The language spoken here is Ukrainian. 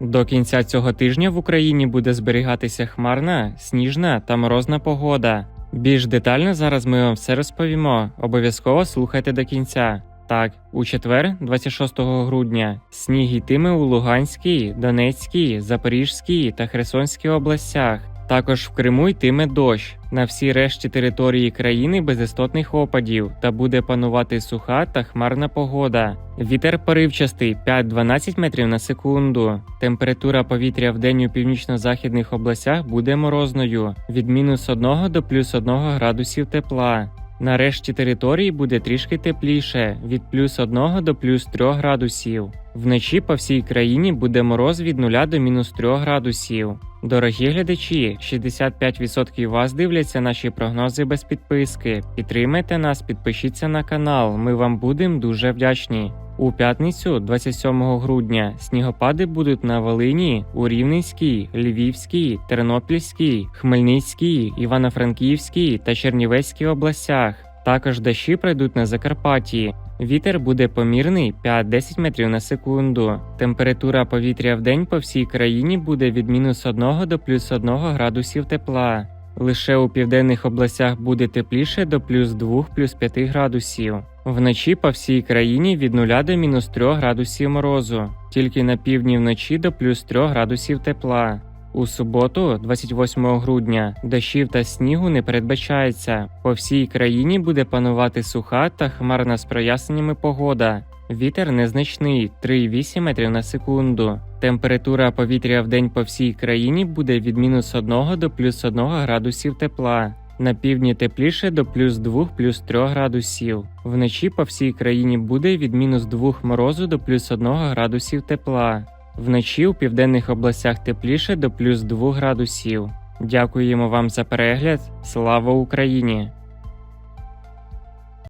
До кінця цього тижня в Україні буде зберігатися хмарна, сніжна та морозна погода. Більш детально зараз ми вам все розповімо. Обов'язково слухайте до кінця. Так, у четвер, 26 грудня, сніг йтиме у Луганській, Донецькій, Запорізькій та Херсонській областях. Також в Криму йтиме дощ на всій решті території країни без істотних опадів та буде панувати суха та хмарна погода. Вітер поривчастий 5-12 метрів на секунду. Температура повітря в день у північно-західних областях буде морозною від мінус 1 до плюс 1 градусів тепла. На решті території буде трішки тепліше від плюс 1 до плюс 3 градусів. Вночі по всій країні буде мороз від 0 до мінус 3 градусів. Дорогі глядачі, 65% вас дивляться наші прогнози без підписки. Підтримайте нас, підпишіться на канал. Ми вам будемо дуже вдячні. У п'ятницю, 27 грудня, снігопади будуть на Волині, у Рівненській, Львівській, Тернопільській, Хмельницькій, Івано-Франківській та Чернівецькій областях. Також дощі пройдуть на Закарпатті. Вітер буде помірний 5-10 метрів на секунду. Температура повітря в день по всій країні буде від мінус 1 до плюс 1 градусів тепла. Лише у південних областях буде тепліше до плюс 2 плюс 5 градусів. Вночі по всій країні від 0 до мінус 3 градусів морозу, тільки на півдні вночі до плюс 3 градусів тепла. У суботу, 28 грудня, дощів та снігу не передбачається. По всій країні буде панувати суха та хмарна з проясненнями погода. Вітер незначний 3,8 метрів на секунду. Температура повітря в день по всій країні буде від мінус 1 до плюс 1 градусів тепла. На півдні тепліше до плюс 2 плюс 3 градусів. Вночі по всій країні буде від мінус 2 морозу до плюс 1 градусів тепла. Вночі у південних областях тепліше до плюс 2 градусів. Дякуємо вам за перегляд. Слава Україні!